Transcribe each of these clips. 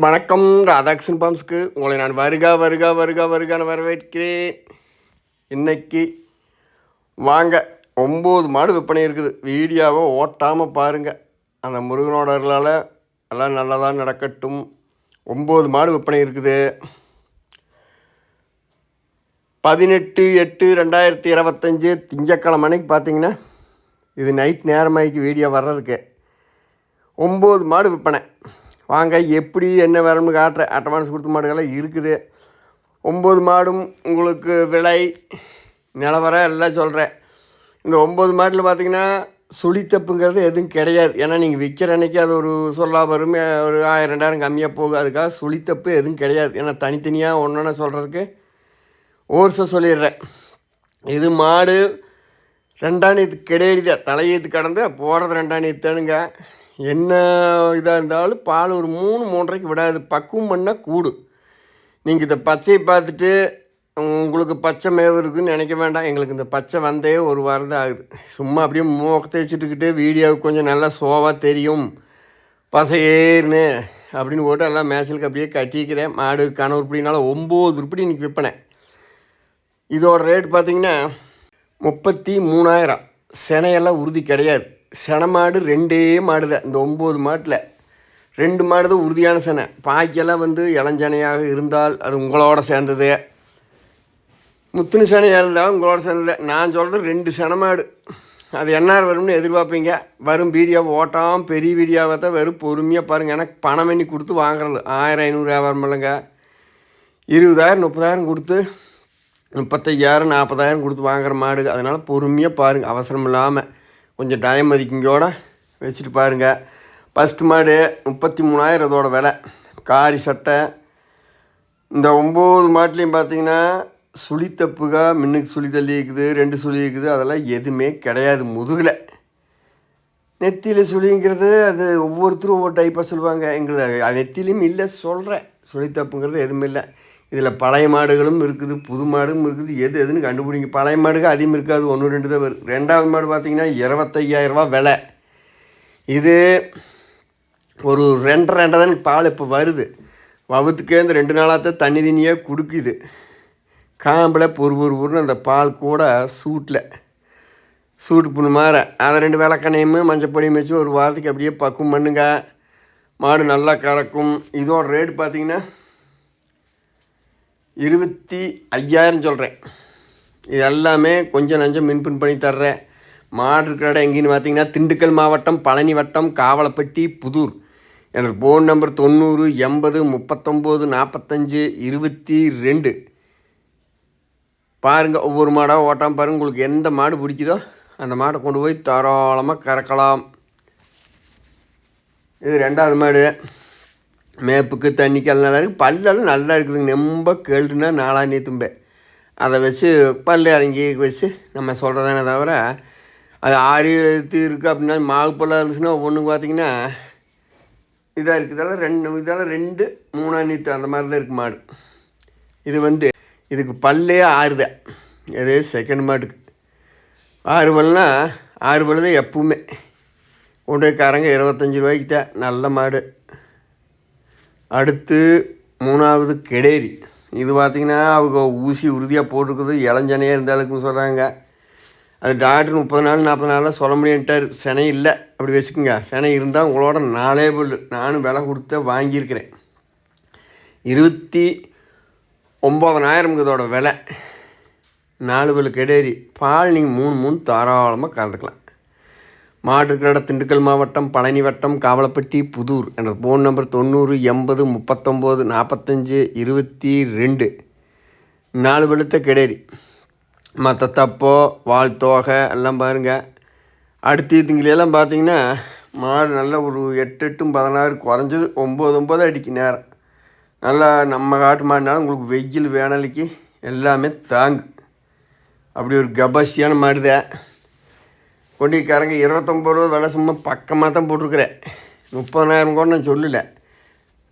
வணக்கம் ராதாகிருஷ்ணன் பாம்ஸ்க்கு. உங்களை நான் வருக வருக வருக வருகான்னு வரவேற்கிறேன். இன்னைக்கு வாங்க ஒம்பது மாடு விற்பனை இருக்குது. வீடியோவை ஓட்டாமல் பாருங்கள் அந்த முருகனோட அருளால் எல்லாம் நல்லதாக நடக்கட்டும். ஒம்பது மாடு விற்பனை இருக்குது. பதினெட்டு எட்டு ரெண்டாயிரத்தி இருபத்தஞ்சி திங்கக்கிழமை அன்னைக்கு பார்த்தீங்கன்னா இது நைட் நேரமாய்க்கு வீடியோ வர்றதுக்கு. ஒம்பது மாடு விற்பனை. வாங்க எப்படி என்ன வரணும்னு காட்டுறேன் அட்வான்ஸ் கொடுத்த மாடுகள்லாம் இருக்குது. ஒம்பது மாடும் உங்களுக்கு விலை நிலவரம் எல்லாம் சொல்கிறேன் இந்த ஒம்பது மாட்டில் பார்த்தீங்கன்னா சுழித்தப்புங்கிறது எதுவும் கிடையாது. ஏன்னா நீங்கள் விற்கிற அன்னைக்கு அது ஒரு சொல்லா வரும். ஒரு ஆயிரம் ரெண்டாயிரம் கம்மியாக போகும். அதுக்காக சுழித்தப்பு எதுவும் கிடையாது. ஏன்னா தனித்தனியாக ஒன்று சொல்கிறதுக்கு ஓர்ஸை சொல்லிடுறேன். இது மாடு ரெண்டாணியத்து கிடையாது தலையீத்து கடந்து போடுறது ரெண்டாணியத்தானுங்க என்ன இதாக இருந்தாலும் பால் ஒரு மூணு மூன்றரைக்கு விடாது. பக்குவம் பண்ணால் கூடு. நீங்கள் இந்த பச்சையை பார்த்துட்டு உங்களுக்கு பச்சை மேவு இருக்குதுன்னு நினைக்க வேண்டாம். எங்களுக்கு இந்த பச்சை வந்தே ஒரு வாரம் தான் ஆகுது. சும்மா அப்படியே முகத்தை தேய்ச்சிட்டுக்கிட்டு வீடியோவுக்கு கொஞ்சம் நல்லா சோவாக தெரியும். பசை ஏறுனு அப்படின்னு போட்டு எல்லாம் மேசலுக்கு அப்படியே கட்டிக்கிறேன். மாடு கணவர் இப்படினால ஒம்பது உருப்படி இன்றைக்கி விற்பனை. இதோட ரேட் பார்த்திங்கன்னா முப்பத்தி மூணாயிரம். செனையெல்லாம் உறுதி கிடையாது. சென மாடு ரெண்டே மாடுத இந்த ஒம்பது மாட்டில் ரெண்டு மாடு தான் உறுதியான செனை. பாய்க்கெல்லாம் வந்து இளஞ்சனையாக இருந்தால் அது உங்களோட சேர்ந்தது. முத்துணு சேனையாக இருந்தாலும் உங்களோட சேர்ந்தது. நான் சொல்கிறது ரெண்டு சென மாடு. அது என்ன வரும்னு எதிர்பார்ப்பீங்க. வரும் வீடியோவை ஓட்டாமல் பெரிய வீடியோவை தான் வெறும் பொறுமையாக பாருங்கள் எனக்கு பணம் பண்ணி கொடுத்து வாங்குறது. ஆயிரம் ஐநூறு வியாபாரம் இல்லைங்க இருபதாயிரம் முப்பதாயிரம் கொடுத்து முப்பத்தையாயிரம் நாற்பதாயிரம் கொடுத்து வாங்குற மாடு. அதனால் பொறுமையாக பாருங்கள் அவசரம் இல்லாமல் கொஞ்சம் டைம் மதிக்கிங்கோட வச்சுட்டு பாருங்கள் ஃபஸ்ட்டு மாடு முப்பத்தி மூணாயிரம் இதோட விலை. காரி சட்டை. இந்த ஒம்பது மாட்டிலையும் பார்த்தீங்கன்னா சுழி தப்புக மின்னுக்கு சுழி தள்ளி இருக்குது ரெண்டு சுழி இருக்குது. அதெல்லாம் எதுவுமே கிடையாது முதுகில். நெத்தியில் சுழிங்கிறது அது ஒவ்வொருத்தரும் ஒவ்வொரு டைப்பாக சொல்லுவாங்க. எங்களுக்கு அது நெத்திலையும் இல்லை சொல்கிறேன் சுழி தப்புங்கிறது எதுவுமே இல்லை. இதில் பழைய மாடுகளும் இருக்குது புது மாடும் இருக்குது. எது எதுன்னு கண்டுபிடிங்க. பழைய மாடுகள் அதிகம் இருக்காது. ஒன்று ரெண்டு தான் வரும். ரெண்டாவது மாடு பார்த்திங்கன்னா இருபத்தையாயிரரூபா விலை. இது ஒரு ரெண்டரை ரெண்டரை தான் பால் இப்போ வருது. வவுத்துக்கே இந்த ரெண்டு நாளாக தான் தண்ணி தண்ணியாக கொடுக்குது. காம்பில் பொறு பொறு பொருன்னு அந்த பால் கூட சூட்டில். சூட்டு புண்ணு மாற. அதை ரெண்டு விளக்கணையும் மஞ்சப்பொடியும் வச்சு ஒரு வாரத்துக்கு அப்படியே பக்குவம் பண்ணுங்க. மாடு நல்லா கறக்கும். இதோட ரேட் பார்த்தீங்கன்னா இருபத்தி ஐயாயிரம் சொல்கிறேன் இது எல்லாமே கொஞ்சம் நஞ்சம் மின்பின் பண்ணி தர்றேன். மாடு இருக்கிற இடம் எங்கேன்னு பார்த்தீங்கன்னா திண்டுக்கல் மாவட்டம் பழனி வட்டம் காவலப்பட்டி புதூர். எனது ஃபோன் நம்பர் தொண்ணூறு எண்பது முப்பத்தொம்போது நாற்பத்தஞ்சு இருபத்தி ரெண்டு. பாருங்கள் ஒவ்வொரு மாடாக ஓட்டாமல் பாருங்கள் உங்களுக்கு எந்த மாடு பிடிக்குதோ அந்த மாடை கொண்டு போய் தாராளமாக கறக்கலாம். இது ரெண்டாவது மாடு. மேப்புக்கு தண்ணிக்கு எல்லாம் நல்லா இருக்குது பல்லெல்லாம் நல்லா இருக்குதுங்க. ரொம்ப கேள்னா நாலாந்தே தும்பே. அதை வச்சு பல் இறங்கி வச்சு நம்ம சொல்கிறதானே தவிர அது ஆறு எழுத்து இருக்குது அப்படின்னா மாவு பல்லாக இருந்துச்சுன்னா ஒவ்வொன்றுக்கு பார்த்தீங்கன்னா இதாக இருக்குது இதெல்லாம் ரெண்டு இதெல்லாம் ரெண்டு மூணாம் நீத்து அந்த மாதிரி தான் இருக்குது மாடு. இது வந்து இதுக்கு பல்லே ஆறுத. இது செகண்ட் மாட்டுக்கு. ஆறு பல்னா ஆறு பல் தான் எப்பவுமே. கொண்டு இருபத்தஞ்சி ரூபாய்க்கு தான் நல்ல மாடு. அடுத்து மூணாவது கெடேரி. இது பார்த்திங்கன்னா அவங்க ஊசி உறுதியாக போட்டிருக்குது இளஞ்சனையாக இருந்தாலுக்குன்னு சொல்கிறாங்க அது டாக்டர் முப்பது நாள் நாற்பது நாளில் சொல்ல முடியும்ட்டார் செனை இல்லை. அப்படி வச்சுக்கோங்க. செனை இருந்தால் உங்களோட நாலே புல் நானும் விலை கொடுத்து வாங்கியிருக்கிறேன். இருபத்தி ஒம்பதனாயிரம் இதோட விலை. நாலு பல் கெடேரி. பால் நீங்கள் மூணு மூணு தாராளமாக கலந்துக்கலாம் மாட்டுக்கடை திண்டுக்கல் மாவட்டம் பழனி வட்டம் காவலப்பட்டி புதூர் என்ற ஃபோன் நம்பர் தொண்ணூறு எண்பது முப்பத்தொம்போது நாற்பத்தஞ்சு இருபத்தி ரெண்டு. நாலு வெளுத்த கிடேரி. மற்ற தப்போ வால் தோகை எல்லாம் பாருங்கள் அடுத்த திங்கிலெல்லாம் பார்த்தீங்கன்னா மாடு நல்ல ஒரு எட்டு எட்டும் பதினாறு குறைஞ்சது ஒம்பது ஒம்பது அடிக்கு நேரம். நல்லா நம்ம காட்டு மாடினாலும் உங்களுக்கு வெயில் வேனலுக்கு எல்லாமே தாங்கு. அப்படி ஒரு கபாசியான மாடுதான். கொண்டு இருபத்தொம்பது ரூபா விலை சும்மா பக்கமாக தான் போட்டிருக்கிறேன். முப்பதனாயிரம் கூட நான் சொல்லலை.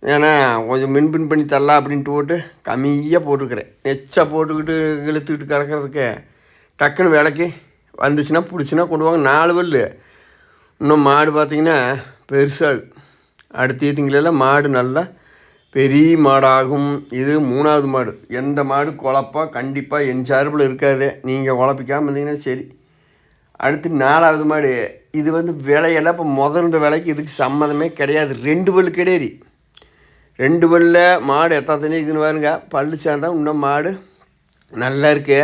ஏன்னா கொஞ்சம் மின்பின் பண்ணி தரலாம் அப்படின்ட்டு போட்டு கம்மியாக போட்டிருக்கிறேன். நெச்சா போட்டுக்கிட்டு இழுத்துக்கிட்டு கிடக்கிறதுக்கு டக்குன்னு விலைக்கு வந்துச்சுன்னா பிடிச்சின்னா கொண்டு வாங்க. நாலு பல் இன்னும் மாடு பார்த்திங்கன்னா பெருசாகும் அடுத்த திங்களெல்லாம் மாடு நல்லா பெரிய மாடாகும். இது மூணாவது மாடு. எந்த மாடு குழப்பா கண்டிப்பாக என் சார்பில் இருக்காது. நீங்கள் குழப்பிக்காமல் இருந்தீங்கன்னா சரி. அடுத்து நாலாவது மாடு. இது வந்து விலையெல்லாம் இப்போ முதல்ந்த விலைக்கு இதுக்கு சம்மதமே கிடையாது. ரெண்டு பல்லு கிடையாது ரெண்டு பல்ல மாடு எத்தாத்தனே இதுன்னு பாருங்க. பல்லு சேர்ந்தா இன்னும் மாடு நல்லா இருக்கு.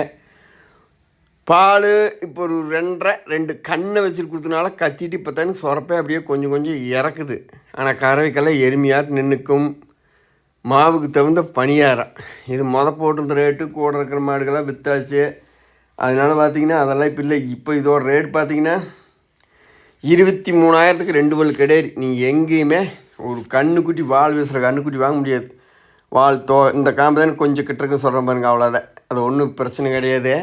பால் இப்போ ஒரு ரெண்டரை ரெண்டு கண்ணை வச்சுட்டு கொடுத்தனால கத்திட்டு இப்போ தானே சொரப்பே அப்படியே கொஞ்சம் கொஞ்சம் இறக்குது. ஆனால் கறவைக்கெல்லாம் எருமையாட்டு நின்றுக்கும் மாவுக்கு தகுந்த பணியாரம். இது மொத போட்டிருந்த ரேட்டு கூட இருக்கிற மாடுகள்லாம் விற்றாச்சு அதனால பார்த்தீங்கன்னா அதெல்லாம் இப்போ இல்லை. இப்போ இதோட ரேட் பார்த்திங்கன்னா இருபத்தி மூணாயிரத்துக்கு ரெண்டு பல் கிடையாது. நீங்கள் எங்கேயுமே ஒரு கண்ணுக்குட்டி வால் வீசுகிற கண்ணுக்குட்டி வாங்க முடியாது. வால் தோ இந்த காம்பு தானே கொஞ்சம் கிட்டக்கு சொல்கிறேன் பாருங்க அவ்வளோதான் அது ஒன்றும் பிரச்சனை கிடையாது.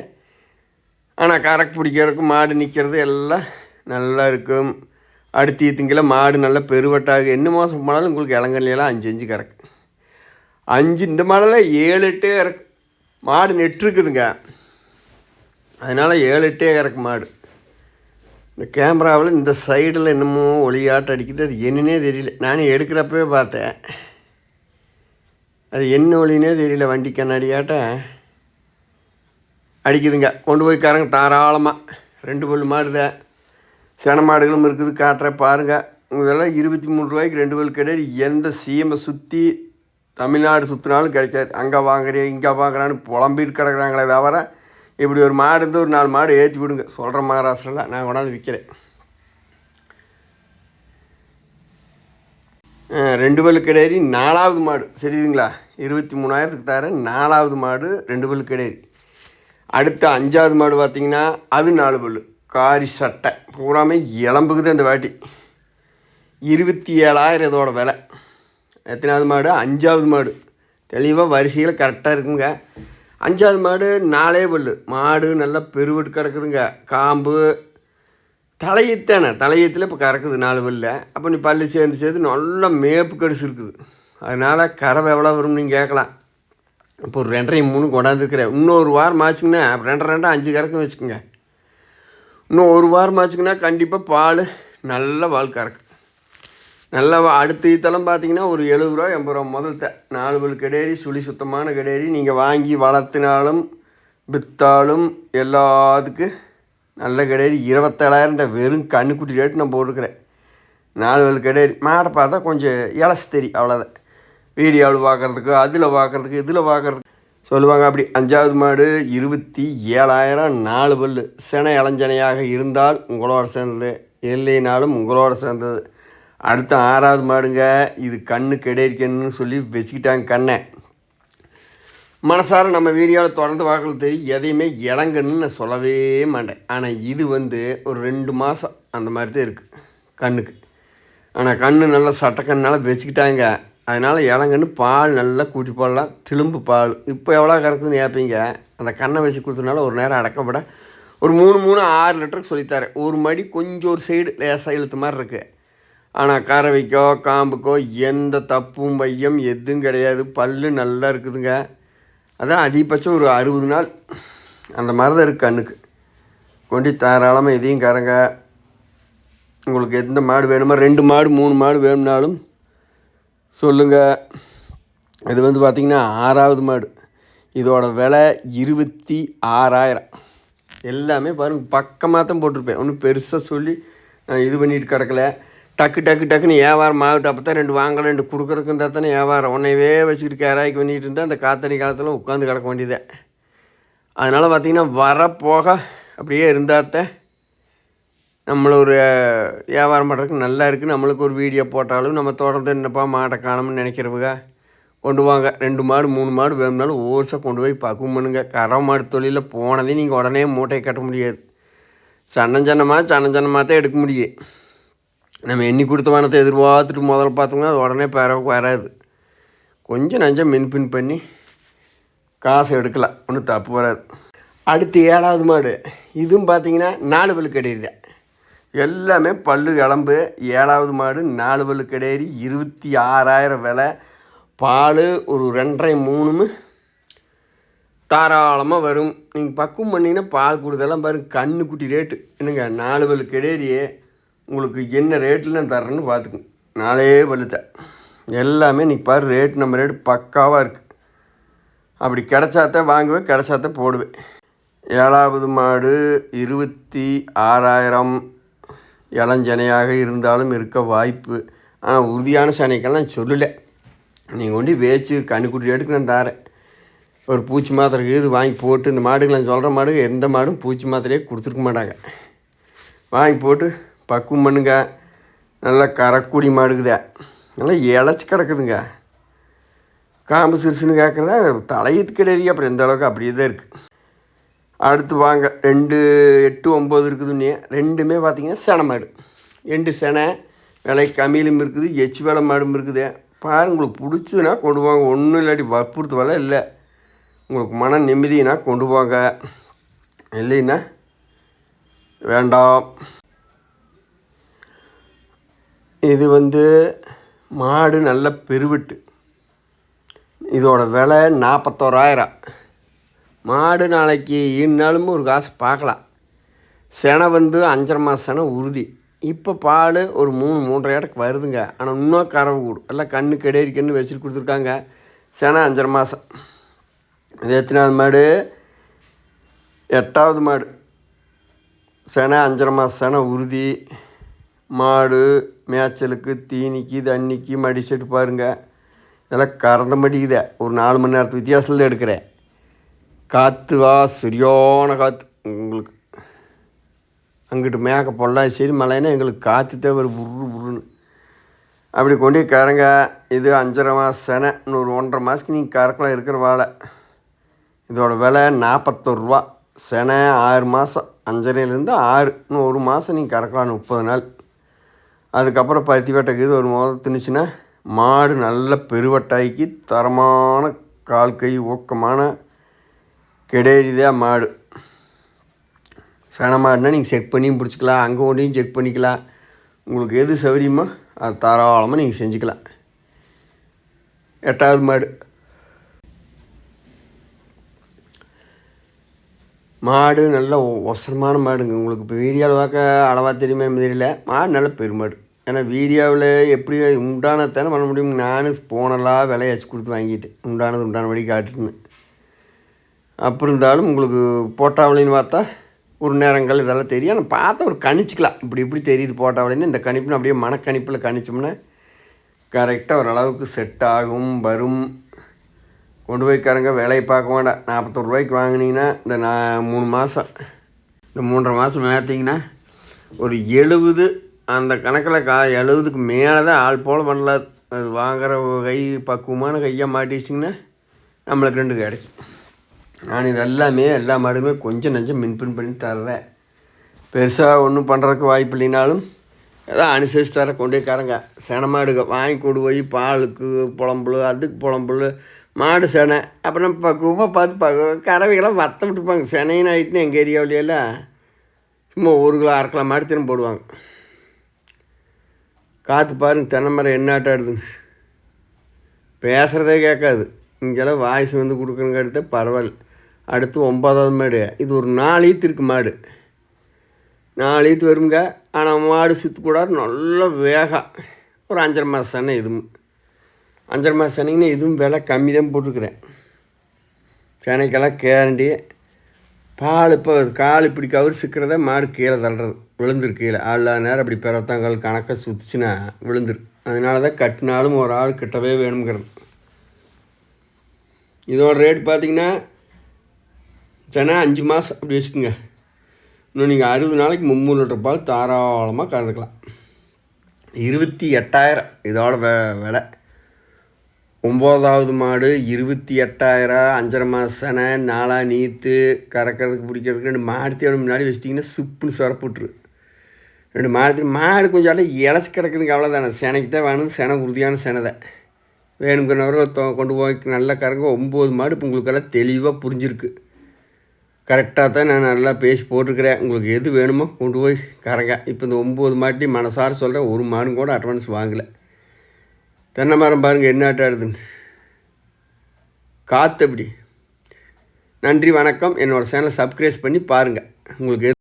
ஆனால் கரெக்ட் பிடிக்கிறதுக்கு மாடு நிற்கிறது எல்லாம் நல்லா இருக்கும். அடுத்து திங்கில மாடு நல்லா பெருவட்டாக. என்ன மாதம் போனாலும் உங்களுக்கு இளங்கல்லாம் அஞ்சு அஞ்சு கறக்கு. அஞ்சு இந்த மாடெல்லாம் ஏழு எட்டு மாடு மாடு நெட்டுருக்குதுங்க. அதனால் ஏழு எட்டே இறக்கு மாடு. இந்த கேமராவில் இந்த சைடில் என்னமோ ஒளியாட்டம் அடிக்குது. அது என்னன்னே தெரியல. நானும் எடுக்கிறப்பவே பார்த்தேன். அது என்ன ஒளினே தெரியல. வண்டி கண்ணாடியாட்டம் அடிக்குதுங்க. கொண்டு போய் கரங்க தாராளமாக ரெண்டு பல் மாடுதான் சென மாடுகளும் இருக்குது. காட்டுறேன் பாருங்கள் இதெல்லாம் இருபத்தி மூணு ரூபாய்க்கு ரெண்டு பல் கிடையாது. எந்த சீமை சுற்றி தமிழ்நாடு சுற்றினாலும் கிடைக்காது. அங்கே வாங்குறேன் இங்கே வாங்குறான்னு புலம்பிட்டு கிடக்குறாங்களே தவிர இப்படி ஒரு மாடு இருந்து ஒரு நாலு மாடு ஏற்றி விடுங்க. சொல்கிற மகாராஷ்டிரில் நான் கொண்டாந்து விற்கிறேன் ரெண்டு பல்லு நாலாவது மாடு. சரிதுங்களா இருபத்தி மூணாயிரத்துக்கு தரேன். நாலாவது மாடு ரெண்டு பல்லு அடுத்த அஞ்சாவது மாடு பார்த்தீங்கன்னா அது நாலு பல்லு. காரி சட்டை. பூராமே இளம்புக்குது அந்த வாட்டி. இருபத்தி ஏழாயிரம் இதோட விலை. எத்தனாவது மாடு? அஞ்சாவது மாடு. தெளிவாக வரிசையில் கரெக்டாக இருக்குங்க. அஞ்சாவது மாடு நாலே பல்லு. மாடு நல்லா பெருவிட்டு கிடக்குதுங்க. காம்பு. தலையத்தானே. தலையத்தில் இப்போ கறக்குது நாலு பல்ல. அப்போ நீ பல்லு சேர்ந்து சேர்ந்து நல்லா மேப்பு கடிச்சு இருக்குது அதனால் கறவை எவ்வளோ வரும்னு நீங்கள் கேட்கலாம். இப்போ ஒரு ரெண்டரை மூணு கொண்டாந்துருக்கிறேன். இன்னொரு வாரம் ஆச்சுங்கன்னா ரெண்டரை ரெண்டரை அஞ்சு கறக்கும் வச்சுக்கோங்க. இன்னும் ஒரு வாரம் ஆச்சுங்கன்னா கண்டிப்பாக பால் நல்ல பால் கறக்கு. நல்லா அடுத்த ஈத்தெல்லாம் பார்த்தீங்கன்னா ஒரு எழுபது ரூபா எண்பது ரூபா முதல்த்த நாலு பல் கிடையாது சுழி சுத்தமான கிடையாது நீங்கள் வாங்கி வளர்த்தினாலும் விற்றாலும் எல்லாத்துக்கு நல்ல கிடையாது இருபத்தேழாயிரம் இந்த வெறும் கண்ணுக்குட்டி ரேட்டு நான் போட்டுருக்குறேன். நாலு பல் கிடையாது மாடை பார்த்தா கொஞ்சம் இலசு தெரியும் அவ்வளோதான் வீடியோவில் பார்க்குறதுக்கு அதில் பார்க்குறதுக்கு இதில் பார்க்குறதுக்கு. சொல்லுவாங்க அப்படி அஞ்சாவது மாடு இருபத்தி ஏழாயிரம் நாலு பல்லு. சென இளஞ்சனையாக இருந்தால் உங்களோட சேர்ந்தது. இல்லைனாலும் உங்களோட சேர்ந்தது. அடுத்த ஆறாவது மாடுங்க இது கண்ணு கிடைக்கணும்னு சொல்லி வச்சுக்கிட்டாங்க கண்ணை. மனசார நம்ம வீடியோவில் தொடர்ந்து பார்க்கறது தெரியும் எதையுமே இளங்கன்னு நான் சொல்லவே மாட்டேன். ஆனால் இது வந்து ஒரு ரெண்டு மாதம் அந்த மாதிரி தான் இருக்குது கண்ணுக்கு. ஆனால் கண்ணு நல்லா சட்டக்கண்ணால் வச்சுக்கிட்டாங்க. அதனால் இளங்கன்னு பால் நல்லா கூட்டி போடலாம் திரும்பு பால். இப்போ எவ்வளோ கறக்குதுன்னு ஏற்பீங்க அந்த கண்ணை வச்சு கொடுத்தனால ஒரு நேரம் அடக்கப்பட ஒரு மூணு மூணு ஆறு லிட்டருக்கு சொல்லித்தரேன் ஒரு மடி கொஞ்சம் ஒரு சைடு லேசாக இழுத்த மாதிரி இருக்குது ஆனால் கறவைக்கோ காம்புக்கோ எந்த தப்பும் பையம் எதுவும் கிடையாது. பல்லு நல்லா இருக்குதுங்க. அதான் அதிகபட்சம் ஒரு அறுபது நாள் அந்த மாதிரி தான் இருக்குது கண்ணுக்கு. கொண்டு தாராளமாக எதையும் கறங்க. உங்களுக்கு எந்த மாடு வேணுமோ ரெண்டு மாடு மூணு மாடு வேணும்னாலும் சொல்லுங்கள் இது வந்து பார்த்திங்கன்னா ஆறாவது மாடு. இதோட விலை இருபத்தி ஆறாயிரம். எல்லாமே பாருங்கள் பக்கமாக தான் போட்டிருப்பேன். ஒன்றும் பெருசாக சொல்லி நான் இது பண்ணிட்டு கிடக்கல. டக்கு டக்கு டக்குன்னு வியாபாரம் ஆகட்டும் அப்போ தான் ரெண்டு வாங்கலை ரெண்டு கொடுக்குறதுக்கு இருந்தால் தானே வியாபாரம். உன்னையவே வச்சுக்கிட்டு கேராய்க்கு பண்ணிட்டு இருந்தால் அந்த காத்தடி காலத்தில் உட்காந்து கிடக்க வேண்டியதே. அதனால் பார்த்திங்கன்னா வரப்போக அப்படியே இருந்தாத்த நம்மள ஒரு வியாபாரம் பண்ணுறதுக்கு நல்லா இருக்குது நம்மளுக்கு ஒரு வீடியோ போட்டாலும் நம்ம தொடர்ந்து என்னப்பா மாட்டை காணோம்னு நினைக்கிறவங்க கொண்டு வாங்க. ரெண்டு மாடு மூணு மாடு வேணும்னாலும் ஓர்ஸாக கொண்டு போய் பக்குவம் பண்ணுங்க. கரை மாடு தொழிலில் போனதே நீங்கள் உடனே மூட்டையை கட்ட முடியாது. சன்னஞ்சன்னமாக சன்னஞ்சன்னமாக தான் எடுக்க முடியும். நம்ம எண்ணி கொடுத்த வானத்தை எதிர்பார்த்துட்டு முதல்ல பார்த்தோம்னா அது உடனே பறவைக்கு வராது. கொஞ்சம் நஞ்சம் மின்பின் பண்ணி காசு எடுக்கலாம். ஒன்றும் தப்பு வராது. அடுத்து ஏழாவது மாடு. இதுவும் பார்த்தீங்கன்னா நாலு பல்லு கிடையாது எல்லாமே பல்லு கிளம்பு. ஏழாவது மாடு நாலு பல்லு கிடையாது இருபத்தி ஆறாயிரம் விலை. பால் ஒரு ரெண்டரை மூணுமு தாராளமாக வரும். நீங்கள் பக்குவம் பண்ணிங்கன்னா பால் கொடுத்தெல்லாம் பாருங்க கண்ணுக்குட்டி ரேட்டு என்னங்க நாலு பல்லு கிடையாது உங்களுக்கு என்ன ரேட்டில் நான் தர்றேன்னு பார்த்துக்குங்க நாலே வலுத்தேன் எல்லாமே நீ பாரு ரேட் நம்ம ரேட் பக்காவாக இருக்குது அப்படி கிடச்சாத்தான் வாங்குவேன் கிடச்சாத்தான் போடுவேன் ஏழாவது மாடு இருபத்தி ஆறாயிரம் இளஞ்சனையாக இருந்தாலும் இருக்க வாய்ப்பு. ஆனால் உறுதியான சனைக்கெல்லாம் சொல்லலை. நீங்கள் கொண்டு வேச்சு கண்ணுக்குட்டி எடுக்க நான் தாரேன். ஒரு பூச்சி மாத்திரை இது வாங்கி போட்டு இந்த மாடுகள் சொல்கிற மாடு எந்த மாடும் பூச்சி மாத்திரையே கொடுத்துருக்க மாட்டாங்க. வாங்கி போட்டு பக்குவம் பண்ணுங்க. நல்லா கரக்குடி மாடுக்குதே. நல்லா இழைச்சி கிடக்குதுங்க. காம்பு சிறுசுன்னு கேட்குறதா தலையத்து கிடையாது. அப்புறம் எந்த அளவுக்கு அப்படியே தான் இருக்குது அடுத்து வாங்க. ரெண்டு எட்டு ஒம்பது இருக்குதுன்னே. ரெண்டுமே பார்த்திங்கன்னா செனை மாடு. ரெண்டு செனை விலை கம்மியிலும் இருக்குது. எச்சு வேலை மாடும் இருக்குது. பாருங்க உங்களுக்கு பிடிச்சதுன்னா கொண்டு வாங்க. ஒன்றும் இல்லாட்டி வற்புறுத்து வேலை இல்லை. உங்களுக்கு மன நிம்மதினா கொண்டு வாங்க. இல்லைன்னா வேண்டாம். இது வந்து மாடு நல்ல பெருவிட்டு. இதோட விலை நாற்பத்தோராயிரம் மாடு நாளைக்கு ஈனாலும் ஒரு காசு பார்க்கலாம். செனை வந்து அஞ்சரை மாதம் செனை உறுதி. இப்போ பால் ஒரு மூணு மூன்றரை இடக்கு வருதுங்க. ஆனால் இன்னும் கறவை கூடும் எல்லாம் கண்ணு கெடேரிக்கன்னு வச்சுட்டு கொடுத்துருக்காங்க. செனை அஞ்சரை மாதம். இது எத்தனாவது மாடு? எட்டாவது மாடு. செனை அஞ்சரை மாதம் செனை உறுதி. மாடு மேய்ச்சலுக்கு தீனிக்கு தண்ணிக்கு மடி செட்டு பாருங்கள் இதெல்லாம் கறந்த மடிக்குதே. ஒரு நாலு மணி நேரத்து வித்தியாசத்தில் எடுக்கிறேன். காற்று வா சரியான காற்று உங்களுக்கு அங்கிட்டு மேக்க பொள்ளாச்சி மலைன்னா எங்களுக்கு காற்று தேவை புரு புருன்னு அப்படி கொண்டு கறங்க. இது அஞ்சரை மாதம் செனை. இன்னொரு ஒன்றரை மாதத்துக்கு நீங்கள் கறக்கலாம் இருக்கிற வாழை. இதோட விலை நாற்பத்தொருவா செனை ஆறு மாதம் அஞ்சரைலேருந்து ஆறு. இன்னும் ஒரு மாதம் நீங்கள் கறக்கலாம். முப்பது நாள். அதுக்கப்புறம் பருத்தி வெட்டைக்கு இது ஒரு மோதல் திணிச்சுன்னா மாடு நல்ல பெருவட்டாய்க்கு தரமான கால் கை ஊக்கமான கிடையாது மாடு. சன மாடுனா நீங்கள் செக் பண்ணியும் பிடிச்சிக்கலாம் அங்கே ஒன்றையும் செக் பண்ணிக்கலாம். உங்களுக்கு எது சௌகரியமோ அது தாராளமாக நீங்கள் செஞ்சுக்கலாம். எட்டாவது மாடு. மாடு நல்ல ஒசரமான மாடுங்க. உங்களுக்கு இப்போ வீடியோவில் பார்க்க அளவாக தெரியுமே தெரியல. மாடு நல்ல பெருமாடு. ஏன்னா வீடியோவில் எப்படி உண்டானதானே பண்ண முடியும். நானும் போனெல்லாம் விலையாச்சு கொடுத்து வாங்கிட்டு உண்டானது உண்டானபடி காட்டுன்னு. அப்படி இருந்தாலும் உங்களுக்கு போட்டாவளின்னு பார்த்தா ஒரு நேரங்கள் இதெல்லாம் தெரியும். ஆனால் பார்த்தா ஒரு கணிச்சிக்கலாம். இப்படி இப்படி தெரியுது போட்டாவளின்னு. இந்த கணிப்புன்னு அப்படியே மனக்கணிப்பில் கணிச்சோம்னா கரெக்டாக ஓரளவுக்கு செட் ஆகும் வரும். கொண்டு போய்க்காரங்க வேலையை பார்க்க வேண்டாம். நாற்பத்தொரு ரூபாய்க்கு வாங்கினீங்கன்னா இந்த நான் மூணு மாதம் இந்த மூன்றரை மாதம் மேத்திங்கன்னா ஒரு எழுபது அந்த கணக்கில் கா எழுபதுக்கு மேலே தான் ஆள் போல் பண்ணல. அது வாங்குகிற கை பக்குவமான கையாக மாட்டிச்சிங்கன்னா நம்மளுக்கு ரெண்டு கிடைக்கும் நான் இது எல்லாமே எல்லா மாடுமே கொஞ்சம் நஞ்சம் மின்பின் பண்ணி தர்றேன் பெருசாக ஒன்றும் பண்ணுறதுக்கு வாய்ப்பு இல்லைனாலும் ஏதோ அனுசரித்து தர கொண்டு கரங்க சென மாடுக வாங்கி கொண்டு போய் பாலுக்கு புலம்புழு அதுக்கு புலம்புழு மாடு செனை. அப்புறம் பக்குவமாக பார்த்து பக்க கறவைகளாம் வத்த விட்டுப்பாங்க. செனைன்னு ஆகிட்டுன்னு எங்கள் ஏரியாவிலையெல்லாம் சும்மா ஒரு கிலோ அரை கிலோ மாடு திரும்ப போடுவாங்க. காற்று பாருங்க தென்னை மரம் என்ன பேசுகிறதே கேட்காது. இங்கெல்லாம் வாய்ஸ் வந்து கொடுக்குறங்க அடுத்த பரவாயில்ல. அடுத்து ஒன்பதாவது மாடு. இது ஒரு நாலு ஈத்து இருக்குது மாடு. நாலு ஈத்து வருங்க ஆனால் மாடு சித்து கூட நல்ல வேகம் ஒரு அஞ்சரை மாதம் தானே இதுவும் அஞ்சரை மாதம் சனிங்கன்னா இதுவும் விலை கம்மி தான் போட்டிருக்குறேன். சென்னைக்கெல்லாம் கேரண்டி பால் இப்போ கால் இப்படி கவர் சிக்கிறத மாடு கீழே தள்ளுறது விழுந்துரு கீழே. ஆள் நேரம் அப்படி பிறத்தாங்கால் கணக்காக சுற்றுச்சுன்னா விழுந்துரு. அதனால தான் கட்டினாலும் ஒரு ஆள் கிட்டவே வேணுங்கிறது இதோட ரேட் பார்த்திங்கன்னா சென்னா அஞ்சு மாதம் அப்படி வச்சுக்கோங்க. இன்னும் நீங்கள் அறுபது நாளைக்கு முந்நூறு லிட்டர் பால் தாராளமாக கறந்துக்கலாம். இருபத்தி எட்டாயிரம். இதோட வெ விலை. ஒம்போதாவது மாடு இருபத்தி எட்டாயிரம் அஞ்சரை மாதனை நாலா நீத்து கறக்கிறதுக்கு பிடிக்கிறதுக்கு ரெண்டு மாடு முன்னாடி வச்சிட்டிங்கன்னா சுப்புன்னு சுரப்புட்ரு. ரெண்டு மாடு மாடு கொஞ்சம் எல்லாம் இலச்சி கிடக்குதுங்க அவ்வளோதானே செனைக்கு தான் வேணும் செனை உறுதியான செனை தான். வேணுங்கிறவரை கொண்டு போய் நல்லா கறங்க ஒம்பது மாடு இப்போ உங்களுக்கெல்லாம் தெளிவாக புரிஞ்சிருக்கு. கரெக்டாக தான் நான் நல்லா பேசி போட்டிருக்கிறேன். உங்களுக்கு எது வேணுமோ கொண்டு போய் கறங்க. இப்போ இந்த ஒம்பது மாட்டி மனசார சொல்கிறேன் ஒரு மாடும் கூட அட்வான்ஸ் வாங்கலை. தென்னை மரம் பாருங்கள் என்ன ஆட்டாடுதுன்னு காற்று அப்படி நன்றி வணக்கம். என்னோடய சேனலை சப்ஸ்கிரைப் பண்ணி பாருங்கள் உங்களுக்கு